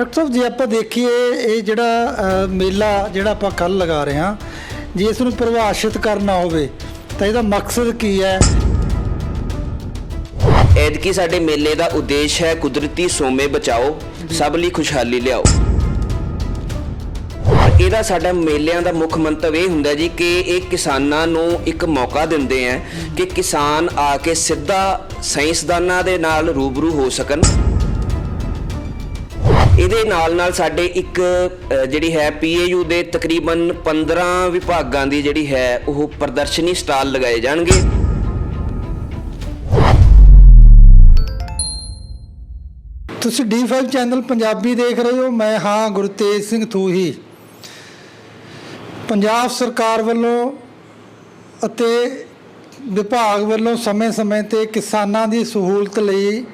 Doctor ਸਾਹਿਬ ਜੇ ਆਪਾਂ ਦੇਖੀਏ ਇਹ ਜਿਹੜਾ ਮੇਲਾ ਜਿਹੜਾ ਆਪਾਂ ਕੱਲ ਲਗਾ ਰਹੇ ਹਾਂ ਜੇ ਇਸ ਨੂੰ ਪਰਿਭਾਸ਼ਿਤ ਕਰਨਾ ਹੋਵੇ ਤਾਂ ਇਹਦਾ ਮਕਸਦ ਕੀ ਹੈ? ਐਤਕੀ ਸਾਡੇ ਮੇਲੇ ਦਾ ਉਦੇਸ਼ ਹੈ ਕੁਦਰਤੀ ਸੋਮੇ ਬਚਾਓ ਸਭ ਲਈ ਖੁਸ਼ਹਾਲੀ ਲਿਆਓ। ਇਹਦਾ ਸਾਡਾ ਮੇਲਿਆਂ ਦਾ ਮੁੱਖ ਮੰਤਵ ਇਹ ਹੁੰਦਾ ਜੀ ਕਿ ਇਹ ਕਿਸਾਨਾਂ ਨੂੰ ਇੱਕ ਮੌਕਾ ਦਿੰਦੇ ਆ ਕਿ ਕਿਸਾਨ ਆ ਕੇ ਸਿੱਧਾ ਸਾਇੰਸਦਾਨਾਂ ਦੇ ਨਾਲ ਰੂਬਰੂ ਹੋ ਸਕਣ। ਇਹਦੇ ਨਾਲ ਨਾਲ ਸਾਡੇ ਇੱਕ ਜਿਹੜੀ ਹੈ ਪੀਏਯੂ ਦੇ ਤਕਰੀਬਨ 15 ਵਿਭਾਗਾਂ ਦੀ ਜਿਹੜੀ ਹੈ ਉਹ ਪ੍ਰਦਰਸ਼ਨੀ ਸਟਾਲ ਲਗਾਏ ਜਾਣਗੇ। ਤੁਸੀਂ D5 ਚੈਨਲ ਪੰਜਾਬੀ ਦੇਖ ਰਹੇ ਹੋ, ਮੈਂ ਹਾਂ ਗੁਰਤੇਜ ਸਿੰਘ ਥੂਹੀ। ਪੰਜਾਬ ਸਰਕਾਰ ਵੱਲੋਂ ਅਤੇ ਵਿਭਾਗ ਵੱਲੋਂ ਸਮੇਂ-ਸਮੇਂ ਤੇ ਕਿਸਾਨਾਂ ਦੀ ਸਹੂਲਤ ਲਈ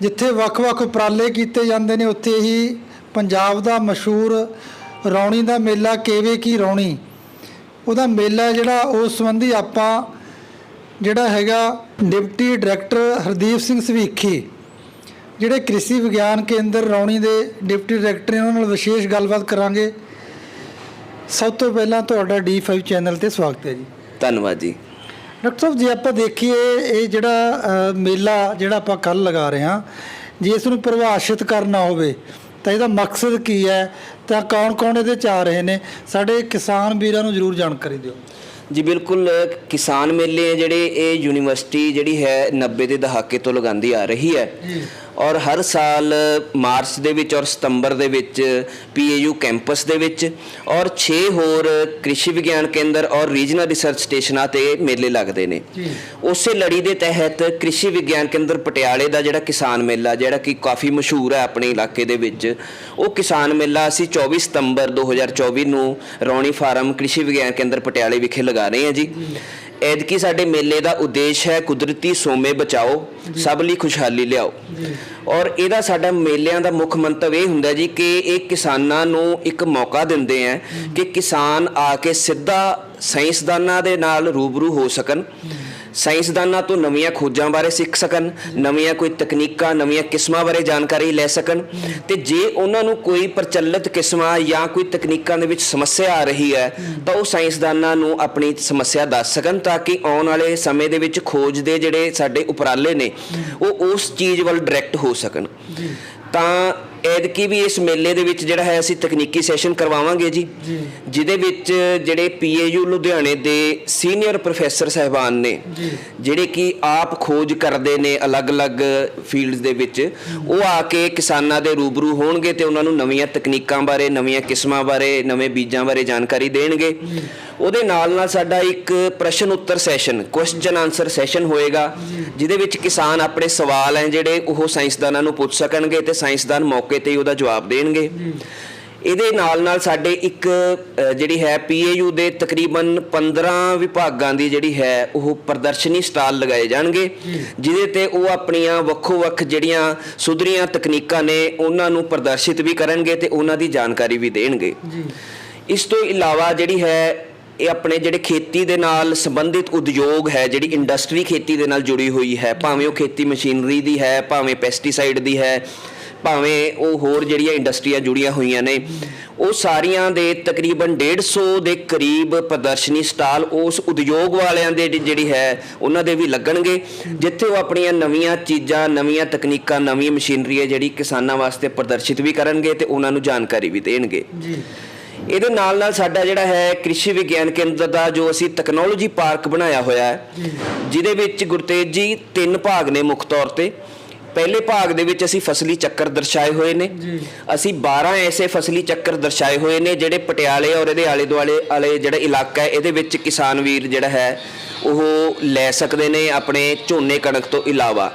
ਜਿੱਥੇ ਵੱਖ-ਵੱਖ ਉਪਰਾਲੇ ਕੀਤੇ ਜਾਂਦੇ ਨੇ, ਉੱਥੇ ਹੀ ਪੰਜਾਬ ਦਾ ਮਸ਼ਹੂਰ ਰੌਣੀ ਦਾ ਮੇਲਾ ਕੇਵੇ ਕੀ ਰੌਣੀ? ਉਹਦਾ ਮੇਲਾ ਜਿਹੜਾ, ਉਸ ਸੰਬੰਧੀ ਆਪਾਂ ਜਿਹੜਾ ਹੈਗਾ ਡਿਪਟੀ ਡਾਇਰੈਕਟਰ ਹਰਦੀਪ ਸਿੰਘ ਸਵੀਖੀ, ਜਿਹੜੇ ਕ੍ਰਿਸ਼ੀ ਵਿਗਿਆਨ ਕੇਂਦਰ ਰੌਣੀ ਦੇ ਡਿਪਟੀ ਡਾਇਰੈਕਟਰ ਨੇ, ਉਹਨਾਂ ਨਾਲ ਵਿਸ਼ੇਸ਼ ਗੱਲਬਾਤ ਕਰਾਂਗੇ। ਸਭ ਤੋਂ ਪਹਿਲਾਂ ਤੁਹਾਡਾ D5 ਚੈਨਲ ਤੇ ਸਵਾਗਤ ਹੈ ਜੀ। ਧੰਨਵਾਦ ਜੀ। ਡਾਕਟਰ ਸਾਹਿਬ ਜੇ ਆਪਾਂ ਦੇਖੀਏ ਇਹ ਜਿਹੜਾ ਮੇਲਾ ਜਿਹੜਾ ਆਪਾਂ ਕੱਲ ਲਗਾ ਰਹੇ ਹਾਂ ਜੇ ਇਸ ਨੂੰ ਪਰਿਭਾਸ਼ਿਤ ਕਰਨਾ ਹੋਵੇ ਤਾਂ ਇਹਦਾ ਮਕਸਦ ਕੀ ਹੈ? ਤਾਂ ਕੌਣ-ਕੌਣ ਇਹਦੇ ਚ ਆ ਰਹੇ ਨੇ? ਸਾਡੇ ਕਿਸਾਨ ਵੀਰਾਂ ਨੂੰ ਜ਼ਰੂਰ ਜਾਣਕਾਰੀ ਦਿਓ। ਜੀ ਬਿਲਕੁਲ ਕਿਸਾਨ ਮੇਲੇ ਜਿਹੜੇ ਇਹ ਯੂਨੀਵਰਸਿਟੀ ਜਿਹੜੀ ਹੈ 90 ਦੇ ਦਹਾਕੇ ਤੋਂ ਲਗਾਉਂਦੀ ਆ ਰਹੀ ਹੈ। ਔਰ ਹਰ ਸਾਲ ਮਾਰਚ ਦੇ ਵਿੱਚ ਔਰ ਸਤੰਬਰ ਦੇ ਵਿੱਚ ਪੀਏਯੂ ਕੈਂਪਸ ਦੇ ਵਿੱਚ ਔਰ 6 ਹੋਰ ਕ੍ਰਿਸ਼ੀ ਵਿਗਿਆਨ ਕੇਂਦਰ ਔਰ ਰੀਜਨਲ ਰਿਸਰਚ ਸਟੇਸ਼ਨਾਂ ਤੇ ਮੇਲੇ ਲੱਗਦੇ ਨੇ। ਉਸੇ ਲੜੀ ਦੇ ਤਹਿਤ ਕ੍ਰਿਸ਼ੀ ਵਿਗਿਆਨ ਕੇਂਦਰ ਪਟਿਆਲੇ ਦਾ ਜਿਹੜਾ ਕਿਸਾਨ ਮੇਲਾ ਜਿਹੜਾ ਕਿ ਕਾਫੀ ਮਸ਼ਹੂਰ ਹੈ ਆਪਣੇ ਇਲਾਕੇ ਦੇ ਵਿੱਚ ਉਹ ਕਿਸਾਨ ਮੇਲਾ ਅਸੀਂ 24 ਸਤੰਬਰ 2024 ਨੂੰ ਰੌਣੀ ਫਾਰਮ ਕ੍ਰਿਸ਼ੀ ਵਿਗਿਆਨ ਕੇਂਦਰ ਪਟਿਆਲੇ ਵਿਖੇ ਲਗਾ ਰਹੇ ਹਾਂ ਜੀ। ਐਤਕੀ ਸਾਡੇ ਮੇਲੇ ਦਾ ਉਦੇਸ਼ ਹੈ ਕੁਦਰਤੀ ਸੋਮੇ ਬਚਾਓ ਸਭ ਲਈ ਖੁਸ਼ਹਾਲੀ ਲਿਆਓ। ਔਰ ਇਹਦਾ ਸਾਡਾ ਮੇਲਿਆਂ ਦਾ ਮੁੱਖ ਮੰਤਵ ਇਹ ਹੁੰਦਾ ਜੀ ਕਿ ਇਹ ਕਿਸਾਨਾਂ ਨੂੰ ਇੱਕ ਮੌਕਾ ਦਿੰਦੇ ਆ ਕਿ ਕਿਸਾਨ ਆ ਕੇ ਸਿੱਧਾ ਸਾਇੰਸਦਾਨਾਂ ਦੇ ਨਾਲ ਰੂਬਰੂ ਹੋ ਸਕਣ। ਸਾਇੰਸਦਾਨਾਂ ਤੋਂ ਨਵੀਆਂ ਖੋਜਾਂ ਬਾਰੇ ਸਿੱਖ ਸਕਣ, ਨਵੀਆਂ ਕੋਈ ਤਕਨੀਕਾਂ, ਨਵੀਆਂ ਕਿਸਮਾਂ ਬਾਰੇ ਜਾਣਕਾਰੀ ਲੈ ਸਕਣ। ਤੇ ਜੇ ਉਹਨਾਂ ਨੂੰ ਕੋਈ ਪ੍ਰਚਲਿਤ ਕਿਸਮਾਂ ਜਾਂ ਕੋਈ ਤਕਨੀਕਾਂ ਦੇ ਵਿੱਚ ਸਮੱਸਿਆ ਆ ਰਹੀ ਹੈ, ਤਾਂ ਉਹ ਸਾਇੰਸਦਾਨਾਂ ਨੂੰ ਆਪਣੀ ਸਮੱਸਿਆ ਦੱਸ ਸਕਣ ਤਾਂ ਕਿ ਆਉਣ ਵਾਲੇ ਸਮੇਂ ਦੇ ਵਿੱਚ ਖੋਜ ਦੇ ਜਿਹੜੇ ਸਾਡੇ ਉਪਰਾਲੇ ਨੇ, ਉਹ ਉਸ ਚੀਜ਼ ਵੱਲ ਡਾਇਰੈਕਟ ਹੋ ਸਕਣ। ਤਾਂ ਐਤਕੀ ਵੀ ਇਸ ਮੇਲੇ ਦੇ ਵਿੱਚ ਜਿਹੜਾ ਹੈ ਅਸੀਂ ਤਕਨੀਕੀ ਸੈਸ਼ਨ ਕਰਵਾਵਾਂਗੇ ਜੀ। ਜਿਹਦੇ ਵਿੱਚ ਜਿਹੜੇ ਪੀਏਯੂ ਲੁਧਿਆਣੇ ਦੇ ਸੀਨੀਅਰ ਪ੍ਰੋਫੈਸਰ ਸਹਿਬਾਨ ਨੇ ਜਿਹੜੇ ਕਿ ਆਪ ਖੋਜ ਕਰਦੇ ਨੇ ਅਲੱਗ-ਅਲੱਗ ਫੀਲਡਸ ਦੇ ਵਿੱਚ ਉਹ ਆ ਕੇ ਕਿਸਾਨਾਂ ਦੇ ਰੂਬਰੂ ਹੋਣਗੇ ਤੇ ਉਹਨਾਂ ਨੂੰ ਨਵੀਆਂ ਤਕਨੀਕਾਂ ਬਾਰੇ ਨਵੀਆਂ ਕਿਸਮਾਂ ਬਾਰੇ ਨਵੇਂ ਬੀਜਾਂ ਬਾਰੇ ਜਾਣਕਾਰੀ ਦੇਣਗੇ। ਉਹਦੇ ਨਾਲ ਨਾਲ ਸਾਡਾ ਇੱਕ ਪ੍ਰਸ਼ਨ ਉੱਤਰ ਸੈਸ਼ਨ ਕੁਐਸਚਨ ਆਨਸਰ ਸੈਸ਼ਨ ਹੋਏਗਾ ਜਿਹਦੇ ਵਿੱਚ ਕਿਸਾਨ ਆਪਣੇ ਸਵਾਲ ਹੈ ਜਿਹੜੇ ਉਹ ਸਾਇੰਸਦਾਨਾਂ ਨੂੰ ਪੁੱਛ ਸਕਣਗੇ ਤੇ ਸਾਇੰਸਦਾਨ ਮੌਕੇ ਤੇ ਹੀ ਉਹਦਾ ਜਵਾਬ ਦੇਣਗੇ। ਇਹਦੇ ਨਾਲ ਨਾਲ ਸਾਡੇ ਇੱਕ ਜਿਹੜੀ ਹੈ ਪੀਏਯੂ ਦੇ ਤਕਰੀਬਨ 15 ਵਿਭਾਗਾਂ ਦੀ ਜਿਹੜੀ ਹੈ ਉਹ ਪ੍ਰਦਰਸ਼ਨੀ ਸਟਾਲ ਲਗਾਏ ਜਾਣਗੇ ਜਿਹਦੇ ਤੇ ਉਹ ਆਪਣੀਆਂ ਵੱਖੋ-ਵੱਖ ਜਿਹੜੀਆਂ ਸੁਧਰੀਆਂ ਤਕਨੀਕਾਂ ਨੇ ਉਹਨਾਂ ਨੂੰ ਪ੍ਰਦਰਸ਼ਿਤ ਵੀ ਕਰਨਗੇ ਤੇ ਉਹਨਾਂ ਦੀ ਜਾਣਕਾਰੀ ਵੀ ਦੇਣਗੇ। ਇਸ ਤੋਂ ਇਲਾਵਾ ਜਿਹੜੀ ਹੈ ਇਹ ਆਪਣੇ ਜਿਹੜੇ ਖੇਤੀ ਦੇ ਨਾਲ ਸੰਬੰਧਿਤ ਉਦਯੋਗ ਹੈ, ਜਿਹੜੀ ਇੰਡਸਟਰੀ ਖੇਤੀ ਦੇ ਨਾਲ ਜੁੜੀ ਹੋਈ ਹੈ, ਭਾਵੇਂ ਉਹ ਖੇਤੀ ਮਸ਼ੀਨਰੀ ਦੀ ਹੈ, ਭਾਵੇਂ ਪੈਸਟੀਸਾਈਡ ਦੀ ਹੈ, ਭਾਵੇਂ ਉਹ ਹੋਰ ਜਿਹੜੀਆਂ ਇੰਡਸਟਰੀਆਂ ਜੁੜੀਆਂ ਹੋਈਆਂ ਨੇ, ਉਹ ਸਾਰੀਆਂ ਦੇ ਤਕਰੀਬਨ 150 ਦੇ ਕਰੀਬ ਪ੍ਰਦਰਸ਼ਨੀ ਸਟਾਲ ਉਸ ਉਦਯੋਗ ਵਾਲਿਆਂ ਦੇ ਜਿਹੜੀ- ਹੈ, ਉਹਨਾਂ ਦੇ ਵੀ ਲੱਗਣਗੇ, ਜਿੱਥੇ ਉਹ ਆਪਣੀਆਂ ਨਵੀਆਂ ਚੀਜ਼ਾਂ, ਨਵੀਆਂ ਤਕਨੀਕਾਂ ਨਵੀਂ ਮਸ਼ੀਨਰੀ ਹੈ ਜਿਹੜੀ ਕਿਸਾਨਾਂ ਵਾਸਤੇ ਪ੍ਰਦਰਸ਼ਿਤ ਵੀ ਕਰਨਗੇ ਤੇ ਉਹਨਾਂ ਨੂੰ ਜਾਣਕਾਰੀ ਵੀ ਦੇਣਗੇ। ਜੀ। ਇਹਦੇ ਨਾਲ ਨਾਲ ਸਾਡਾ ਜਿਹੜਾ ਹੈ ਕ੍ਰਿਸ਼ੀ ਵਿਗਿਆਨ ਕੇਂਦਰ ਦਾ ਜੋ ਅਸੀਂ ਟੈਕਨੋਲੋਜੀ ਪਾਰਕ ਬਣਾਇਆ ਹੋਇਆ ਹੈ ਜਿਹਦੇ ਵਿੱਚ ਗੁਰਤੇਜ ਜੀ ਤਿੰਨ ਭਾਗ ਨੇ ਮੁੱਖ ਤੌਰ ਤੇ। ਪਹਿਲੇ ਭਾਗ ਦੇ ਵਿੱਚ ਅਸੀਂ ਫਸਲੀ ਚੱਕਰ ਦਰਸਾਏ ਹੋਏ ਨੇ। ਅਸੀਂ 12 ਐਸੇ ਫਸਲੀ ਚੱਕਰ ਦਰਸਾਏ ਹੋਏ ਨੇ ਜਿਹੜੇ ਪਟਿਆਲੇ ਔਰ ਇਹਦੇ ਆਲੇ ਦੁਆਲੇ ਵਾਲੇ ਜਿਹੜਾ ਇਲਾਕਾ ਹੈ ਇਹਦੇ ਵਿੱਚ ਕਿਸਾਨ ਵੀਰ ਜਿਹੜਾ ਹੈ ਉਹ ਲੈ ਸਕਦੇ ਨੇ ਆਪਣੇ ਝੋਨੇ ਕਣਕ ਤੋਂ ਇਲਾਵਾ।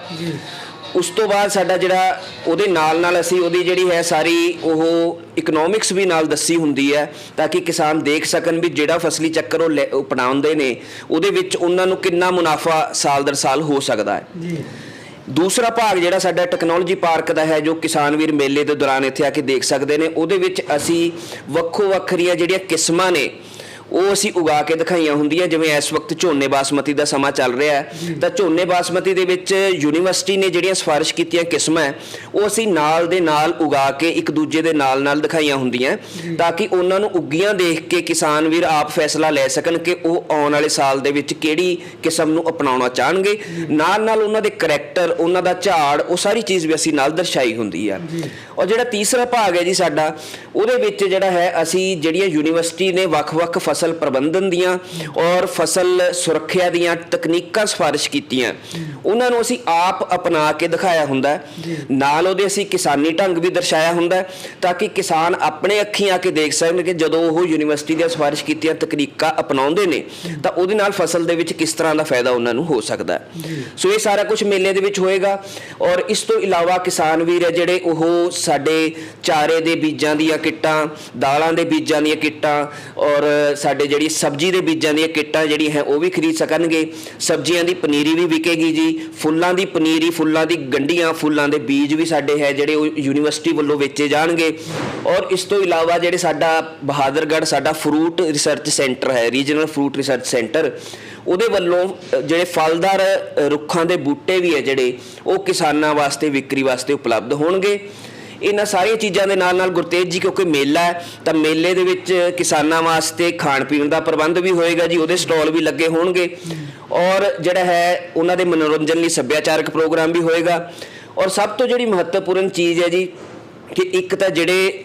ਉਸ ਤੋਂ ਬਾਅਦ ਸਾਡਾ ਜਿਹੜਾ ਉਹਦੇ ਨਾਲ ਨਾਲ ਅਸੀਂ ਉਹਦੀ ਜਿਹੜੀ ਹੈ ਸਾਰੀ ਉਹ ਇਕਨੋਮਿਕਸ ਵੀ ਨਾਲ ਦੱਸੀ ਹੁੰਦੀ ਹੈ ਤਾਂ ਕਿ ਕਿਸਾਨ ਦੇਖ ਸਕਣ ਵੀ ਜਿਹੜਾ ਫਸਲੀ ਚੱਕਰ ਉਹ ਅਪਣਾਉਂਦੇ ਨੇ ਉਹਦੇ ਵਿੱਚ ਉਹਨਾਂ ਨੂੰ ਕਿੰਨਾ ਮੁਨਾਫਾ ਸਾਲ ਦਰ ਸਾਲ ਹੋ ਸਕਦਾ ਹੈ। ਜੀ। ਦੂਸਰਾ ਭਾਗ ਜਿਹੜਾ ਸਾਡਾ ਟੈਕਨੋਲੋਜੀ ਪਾਰਕ ਦਾ ਹੈ ਜੋ ਕਿਸਾਨ ਵੀਰ ਮੇਲੇ ਦੇ ਦੌਰਾਨ ਇੱਥੇ ਆ ਕੇ ਦੇਖ ਸਕਦੇ ਨੇ ਉਹਦੇ ਵਿੱਚ ਅਸੀਂ ਵੱਖੋ ਵੱਖਰੀਆਂ ਜਿਹੜੀਆਂ ਕਿਸਮਾਂ ਨੇ ਉਹ ਅਸੀਂ ਉਗਾ ਕੇ ਦਿਖਾਈਆਂ ਹੁੰਦੀਆਂ ਜਿਵੇਂ ਇਸ ਵਕਤ ਝੋਨੇ ਬਾਸਮਤੀ ਦਾ ਸਮਾਂ ਚੱਲ ਰਿਹਾ ਹੈ। ਤਾਂ ਝੋਨੇ ਬਾਸਮਤੀ ਦੇ ਵਿੱਚ ਯੂਨੀਵਰਸਿਟੀ ਨੇ ਜਿਹੜੀਆਂ ਸਿਫਾਰਿਸ਼ ਕੀਤੀਆਂ ਕਿਸਮਾਂ ਉਹ ਅਸੀਂ ਨਾਲ ਦੇ ਨਾਲ ਉਗਾ ਕੇ ਇੱਕ ਦੂਜੇ ਦੇ ਨਾਲ ਨਾਲ ਦਿਖਾਈਆਂ ਹੁੰਦੀਆਂ। ਤਾਂ ਕਿ ਉਹਨਾਂ ਨੂੰ ਉੱਗੀਆਂ ਦੇਖ ਕੇ ਕਿਸਾਨ ਵੀਰ ਆਪ ਫੈਸਲਾ ਲੈ ਸਕਣ ਕਿ ਉਹ ਆਉਣ ਵਾਲੇ ਸਾਲ ਦੇ ਵਿੱਚ ਕਿਹੜੀ ਕਿਸਮ ਨੂੰ ਅਪਣਾਉਣਾ ਚਾਹਣਗੇ। ਨਾਲ ਨਾਲ ਉਹਨਾਂ ਦੇ ਕਰੈਕਟਰ ਉਹਨਾਂ ਦਾ ਝਾੜ ਉਹ ਸਾਰੀ ਚੀਜ਼ ਵੀ ਅਸੀਂ ਨਾਲ ਦਰਸਾਈ ਹੁੰਦੀ ਆ। ਔਰ ਜਿਹੜਾ ਤੀਸਰਾ ਭਾਗ ਹੈ ਜੀ ਸਾਡਾ ਉਹਦੇ ਵਿੱਚ ਜਿਹੜਾ ਹੈ ਅਸੀਂ ਜਿਹੜੀਆਂ ਯੂਨੀਵਰਸਿਟੀ ਨੇ ਵੱਖ-ਵੱਖ ਫਸਲ ਪ੍ਰਬੰਧਨ ਦੀਆਂ ਔਰ ਫਸਲ ਸੁਰੱਖਿਆ ਦੀਆਂ ਤਕਨੀਕਾਂ ਸਿਫਾਰਿਸ਼ ਕੀਤੀਆਂ। ਉਹਨਾਂ ਨੂੰ ਅਸੀਂ ਆਪ ਅਪਣਾ ਕੇ ਦਿਖਾਇਆ ਹੁੰਦਾ। ਨਾਲ ਉਹਦੇ ਅਸੀਂ ਕਿਸਾਨੀ ਢੰਗ ਵੀ ਦਰਸਾਇਆ ਹੁੰਦਾ ਤਾਂ ਕਿ ਕਿਸਾਨ ਆਪਣੇ ਅੱਖੀਂ ਆ ਕੇ ਦੇਖ ਸਕਣ ਕਿ ਜਦੋਂ ਉਹ ਯੂਨੀਵਰਸਿਟੀ ਦੀਆਂ ਸਿਫਾਰਿਸ਼ ਕੀਤੀਆਂ ਤਕਨੀਕਾਂ ਅਪਣਾਉਂਦੇ ਨੇ ਤਾਂ ਉਹਦੇ ਨਾਲ ਫਸਲ ਦੇ ਵਿੱਚ ਕਿਸ ਤਰ੍ਹਾਂ ਦਾ ਫਾਇਦਾ ਉਹਨਾਂ ਨੂੰ ਹੋ ਸਕਦਾ ਸੋ ਇਹ ਸਾਰਾ ਕੁਝ ਮੇਲੇ ਦੇ ਵਿੱਚ ਹੋਏਗਾ ਔਰ ਇਸ ਤੋਂ ਇਲਾਵਾ ਕਿਸਾਨ ਵੀਰ ਹੈ ਜਿਹੜੇ ਉਹ ਸਾਡੇ ਚਾਰੇ ਦੇ ਬੀਜਾਂ ਦੀਆਂ ਕਿੱਟਾਂ ਦਾਲਾਂ ਦੇ ਬੀਜਾਂ ਦੀਆਂ ਕਿੱਟਾਂ ਔਰ ਸਾਡੇ ਜਿਹੜੀ ਸਬਜ਼ੀ ਦੇ ਬੀਜਾਂ ਦੀਆਂ ਕਿੱਟਾਂ ਜਿਹੜੀ ਹੈ, ਉਹ ਵੀ ਖਰੀਦ ਸਕਣਗੇ। ਸਬਜ਼ੀਆਂ ਦੀ ਪਨੀਰੀ ਵੀ ਵਿਕੇਗੀ ਜੀ। ਫੁੱਲਾਂ ਦੀ ਪਨੀਰੀ, ਫੁੱਲਾਂ ਦੀ ਗੰਢੀਆਂ, ਫੁੱਲਾਂ ਦੇ ਬੀਜ ਵੀ ਸਾਡੇ ਹੈ, ਜਿਹੜੇ ਉਹ ਯੂਨੀਵਰਸਿਟੀ ਵੱਲੋਂ ਵੇਚੇ ਜਾਣਗੇ। ਔਰ ਇਸ ਤੋਂ ਇਲਾਵਾ ਜਿਹੜੇ ਸਾਡਾ ਬਹਾਦਰਗੜ੍ਹ, ਸਾਡਾ ਫਰੂਟ ਰਿਸਰਚ ਸੈਂਟਰ ਹੈ, ਰੀਜਨਲ ਫਰੂਟ ਰਿਸਰਚ ਸੈਂਟਰ, ਉਹਦੇ ਵੱਲੋਂ ਜਿਹੜੇ ਫਲਦਾਰ ਰੁੱਖਾਂ ਦੇ ਬੂਟੇ ਵੀ ਹੈ ਜਿਹੜੇ, ਉਹ ਕਿਸਾਨਾਂ ਵਾਸਤੇ, ਵਿਕਰੀ ਵਾਸਤੇ ਉਪਲਬਧ ਹੋਣਗੇ। ਇਹਨਾਂ ਸਾਰੀਆਂ ਚੀਜ਼ਾਂ ਦੇ ਨਾਲ ਨਾਲ ਗੁਰਤੇਜ ਜੀ, ਕਿਉਂਕਿ ਮੇਲਾ ਹੈ, ਤਾਂ ਮੇਲੇ ਦੇ ਵਿੱਚ ਕਿਸਾਨਾਂ ਵਾਸਤੇ ਖਾਣ ਪੀਣ ਦਾ ਪ੍ਰਬੰਧ ਵੀ ਹੋਏਗਾ ਜੀ, ਉਹਦੇ ਸਟਾਲ ਵੀ ਲੱਗੇ ਹੋਣਗੇ। ਔਰ ਜਿਹੜਾ ਹੈ, ਉਹਨਾਂ ਦੇ ਮਨੋਰੰਜਨ ਲਈ ਸੱਭਿਆਚਾਰਕ ਪ੍ਰੋਗਰਾਮ ਵੀ ਹੋਏਗਾ। ਔਰ ਸਭ ਤੋਂ ਜਿਹੜੀ ਮਹੱਤਵਪੂਰਨ ਚੀਜ਼ ਹੈ ਜੀ, ਕਿ ਇੱਕ ਤਾਂ ਜਿਹੜੇ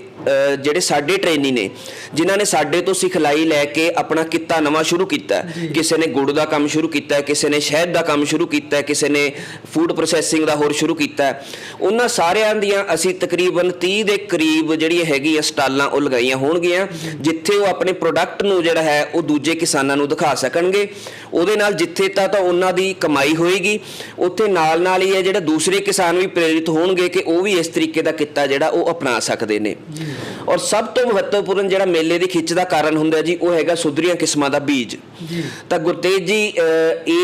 ਜਿਹੜੇ ਸਾਡੇ ਟ੍ਰੇਨੀ ਨੇ ਜਿਨ੍ਹਾਂ ਨੇ ਸਾਡੇ ਤੋਂ ਸਿਖਲਾਈ ਲੈ ਕੇ ਆਪਣਾ ਕਿੱਤਾ ਨਵਾਂ ਸ਼ੁਰੂ ਕੀਤਾ। ਕਿਸੇ ਨੇ ਗੁੜ ਦਾ ਕੰਮ ਸ਼ੁਰੂ ਕੀਤਾ ਕਿਸੇ ਨੇ ਸ਼ਹਿਦ ਦਾ ਕੰਮ ਸ਼ੁਰੂ ਕੀਤਾ ਕਿਸੇ ਨੇ ਫੂਡ ਪ੍ਰੋਸੈਸਿੰਗ ਦਾ ਹੋਰ ਸ਼ੁਰੂ ਕੀਤਾ। ਉਹਨਾਂ ਸਾਰਿਆਂ ਦੀਆਂ ਅਸੀਂ ਤਕਰੀਬਨ 30 ਦੇ ਕਰੀਬ ਜਿਹੜੀ ਹੈਗੀ ਸਟਾਲਾਂ ਉਹ ਲਗਾਈਆਂ ਹੋਣਗੀਆਂ ਜਿੱਥੇ ਉਹ ਆਪਣੇ ਪ੍ਰੋਡਕਟ ਨੂੰ ਜਿਹੜਾ ਹੈ ਉਹ ਦੂਜੇ ਕਿਸਾਨਾਂ ਨੂੰ ਦਿਖਾ ਸਕਣਗੇ ਉਹਦੇ ਨਾਲ ਜਿੱਥੇ ਤਾਂ ਤਾਂ ਉਹਨਾਂ ਦੀ ਕਮਾਈ ਹੋਏਗੀ ਉੱਥੇ ਨਾਲ ਨਾਲ ਹੀ ਹੈ ਜਿਹੜਾ ਦੂਸਰੇ ਕਿਸਾਨ ਵੀ ਪ੍ਰੇਰਿਤ ਹੋਣਗੇ ਕਿ ਉਹ ਵੀ ਇਸ ਤਰੀਕੇ ਦਾ ਕਿੱਤਾ ਜਿਹੜਾ ਉਹ ਅਪਣਾ ਸਕਦੇ ਨੇ ਔਰ ਸਭ ਤੋਂ ਮਹੱਤਵਪੂਰਨ ਜਿਹੜਾ ਮੇਲੇ ਦੀ ਖਿੱਚ ਦਾ ਕਾਰਨ ਹੁੰਦਾ ਜੀ ਉਹ ਹੈਗਾ ਸੁਧਰੀਆਂ ਕਿਸਮਾਂ ਦਾ ਬੀਜ। ਤਾਂ ਗੁਰਤੇਜ ਜੀ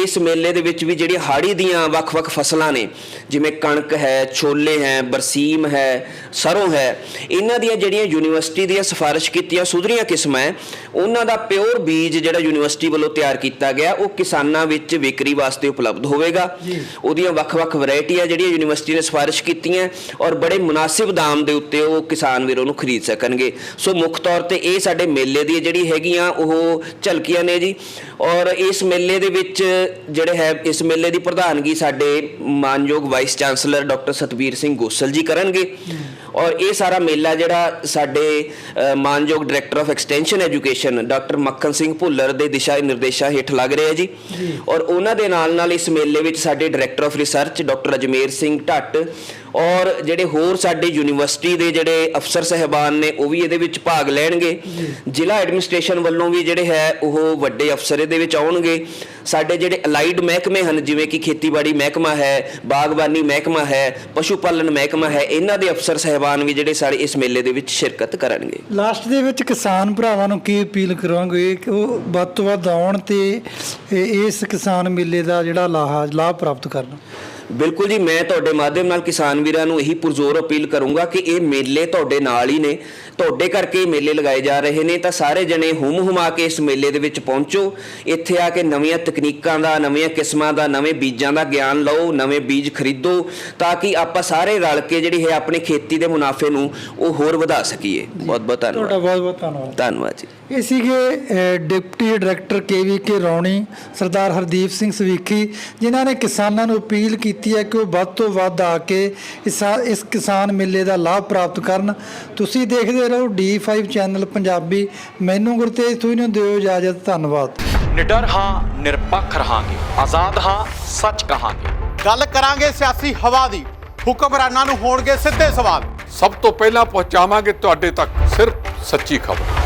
ਇਸ ਮੇਲੇ ਦੇ ਵਿੱਚ ਵੀ ਜਿਹੜੀ ਹਾੜੀ ਦੀਆਂ ਵੱਖ-ਵੱਖ ਫਸਲਾਂ ਨੇ ਜਿਵੇਂ ਕਣਕ ਹੈ ਛੋਲੇ ਹੈ ਬਰਸੀਮ ਹੈ ਸਰੋਂ ਹੈ ਇਹਨਾਂ ਦੀਆਂ ਜਿਹੜੀਆਂ ਯੂਨੀਵਰਸਿਟੀ ਦੀਆਂ ਸਿਫਾਰਿਸ਼ ਕੀਤੀਆਂ ਸੁਧਰੀਆਂ ਕਿਸਮਾਂ ਹੈ ਉਹਨਾਂ ਦਾ ਪਿਓਰ ਬੀਜ ਜਿਹੜਾ ਯੂਨੀਵਰਸਿਟੀ ਵੱਲੋਂ ਤਿਆਰ ਕੀਤਾ ਗਿਆ ਉਹ ਕਿਸਾਨਾਂ ਵਿੱਚ ਵਿਕਰੀ ਵਾਸਤੇ ਉਪਲਬਧ ਹੋਵੇਗਾ। ਉਹਦੀਆਂ ਵੱਖ-ਵੱਖ ਵੈਰਾਈਟੀਆਂ ਜਿਹੜੀਆਂ ਯੂਨੀਵਰਸਿਟੀ ਨੇ ਸਿਫਾਰਿਸ਼ ਕੀਤੀਆਂ ਔਰ ਬੜੇ ਮੁਨਾਸਿਬ ਦਾਮ ਦੇ ਉੱਤੇ ਉਹ ਕਿਸਾਨ ਵੀਰ ਉਹਨੂੰ ਖਰੀਦ ਸਕਣਗੇ। ਸੋ ਮੁੱਖ ਤੌਰ ਤੇ ਇਹ ਸਾਡੇ ਮੇਲੇ ਦੀ ਜਿਹੜੀ ਹੈਗੀਆਂ ਉਹ ਝਲਕੀਆਂ ਨੇ ਜੀ। ਔਰ ਇਸ ਮੇਲੇ ਦੇ ਵਿੱਚ ਜਿਹੜੇ ਹੈ ਇਸ ਮੇਲੇ ਦੀ ਪ੍ਰਧਾਨਗੀ ਸਾਡੇ ਮਾਨਯੋਗ vice chancellor doctor Satvir Singh Gosal ji ਕਰਨਗੇ। ਔਰ ਇਹ ਸਾਰਾ ਮੇਲਾ ਜਿਹੜਾ ਸਾਡੇ ਮਾਨਯੋਗ director of extension education doctor Makhan Singh Bhullar ਦੇ ਦਿਸ਼ਾ ਨਿਰਦੇਸ਼ਾਂ ਹੇਠ ਲੱਗ ਰਿਹਾ ਜੀ। ਔਰ ਉਹਨਾਂ ਦੇ ਨਾਲ ਨਾਲ ਇਸ ਮੇਲੇ ਵਿੱਚ ਸਾਡੇ director of research doctor Ajmer Singh Dhatt ਔਰ ਜਿਹੜੇ ਹੋਰ ਸਾਡੇ ਯੂਨੀਵਰਸਿਟੀ ਦੇ ਜਿਹੜੇ ਅਫਸਰ ਸਹਿਬਾਨ ਨੇ ਉਹ ਵੀ ਇਹਦੇ ਵਿੱਚ ਭਾਗ ਲੈਣਗੇ। ਜ਼ਿਲ੍ਹਾ ਐਡਮਿਨਿਸਟ੍ਰੇਸ਼ਨ ਵੱਲੋਂ ਵੀ ਜਿਹੜੇ ਹੈ ਉਹ ਵੱਡੇ ਅਫਸਰ ਇਹਦੇ ਵਿੱਚ ਆਉਣਗੇ। ਸਾਡੇ ਜਿਹੜੇ ਅਲਾਈਡ ਮਹਿਕਮੇ ਹਨ ਜਿਵੇਂ ਕਿ ਖੇਤੀਬਾੜੀ ਮਹਿਕਮਾ ਹੈ ਬਾਗਬਾਨੀ ਮਹਿਕਮਾ ਹੈ ਪਸ਼ੂ ਪਾਲਣ ਮਹਿਕਮਾ ਹੈ ਇਹਨਾਂ ਦੇ ਅਫਸਰ ਸਹਿਬਾਨ ਵੀ ਜਿਹੜੇ ਸਾਡੇ ਇਸ ਮੇਲੇ ਦੇ ਵਿੱਚ ਸ਼ਿਰਕਤ ਕਰਨਗੇ। ਲਾਸਟ ਦੇ ਵਿੱਚ ਕਿਸਾਨ ਭਰਾਵਾਂ ਨੂੰ ਕੀ ਅਪੀਲ ਕਰਾਂਗੇ ਕਿ ਉਹ ਵੱਧ ਤੋਂ ਵੱਧ ਆਉਣ ਤੇ ਇਸ ਕਿਸਾਨ ਮੇਲੇ ਦਾ ਜਿਹੜਾ ਲਾਹਾ ਲਾਭ ਪ੍ਰਾਪਤ ਕਰਨ? ਬਿਲਕੁਲ ਜੀ ਮੈਂ ਤੁਹਾਡੇ ਮਾਧਿਅਮ ਨਾਲ ਕਿਸਾਨ ਵੀਰਾਂ ਨੂੰ ਇਹੀ ਪੁਰਜ਼ੋਰ ਅਪੀਲ ਕਰੂੰਗਾ ਕਿ ਇਹ ਮੇਲੇ ਤੁਹਾਡੇ ਨਾਲ ਹੀ ਨੇ ਤੁਹਾਡੇ ਕਰਕੇ ਮੇਲੇ ਲਗਾਏ ਜਾ ਰਹੇ ਨੇ ਤਾਂ ਸਾਰੇ ਜਣੇ ਹੁਮ ਹੁਮਾ ਕੇ ਇਸ ਮੇਲੇ ਦੇ ਵਿੱਚ ਪਹੁੰਚੋ। ਇੱਥੇ ਆ ਕੇ ਨਵੀਆਂ ਤਕਨੀਕਾਂ ਦਾ ਨਵੀਆਂ ਕਿਸਮਾਂ ਦਾ ਨਵੇਂ ਬੀਜਾਂ ਦਾ ਗਿਆਨ ਲਓ ਨਵੇਂ ਬੀਜ ਖਰੀਦੋ ਤਾਂ ਕਿ ਆਪਾਂ ਸਾਰੇ ਰਲ ਕੇ ਜਿਹੜੀ ਹੈ ਆਪਣੀ ਖੇਤੀ ਦੇ ਮੁਨਾਫੇ ਨੂੰ ਉਹ ਹੋਰ ਵਧਾ ਸਕੀਏ। ਬਹੁਤ ਬਹੁਤ ਤੁਹਾਡਾ ਧੰਨਵਾਦ ਬਹੁਤ ਬਹੁਤ ਧੰਨਵਾਦ। ਧੰਨਵਾਦ ਜੀ। ਇਹ ਸੀਗੇ deputy director KVK Rauni Sardar Hardeep Singh Sawikhi ਜਿਨ੍ਹਾਂ ਨੇ ਕਿਸਾਨਾਂ ਨੂੰ ਅਪੀਲ ਕੀਤੀ ਹੈ ਕਿ ਉਹ ਵੱਧ ਤੋਂ ਵੱਧ ਆ ਕੇ ਇਸ ਇਸ ਕਿਸਾਨ ਮੇਲੇ ਦਾ ਲਾਭ ਪ੍ਰਾਪਤ ਕਰਨ। ਤੁਸੀਂ ਦੇਖਦੇ ਰਹੋ D5 ਚੈਨਲ ਪੰਜਾਬੀ। ਮੈਨੂੰ ਗੁਰਤੇਜ ਤੁਸੀਂ ਨੂੰ ਦਿਓ ਇਜਾਜ਼ਤ। ਧੰਨਵਾਦ। ਨਿਡਰ ਹਾਂ ਨਿਰਪੱਖ ਰਹਾਂਗੇ। ਆਜ਼ਾਦ ਹਾਂ ਸੱਚ ਕਹਾਂਗੇ। ਗੱਲ ਕਰਾਂਗੇ ਸਿਆਸੀ ਹਵਾ ਦੀ। ਹੁਕਮਰਾਨਾਂ ਨੂੰ ਹੋਣਗੇ ਸਿੱਧੇ ਸਵਾਲ। ਸਭ ਤੋਂ ਪਹਿਲਾਂ ਪਹੁੰਚਾਵਾਂਗੇ ਤੁਹਾਡੇ ਤੱਕ ਸਿਰਫ ਸੱਚੀ ਖਬਰ।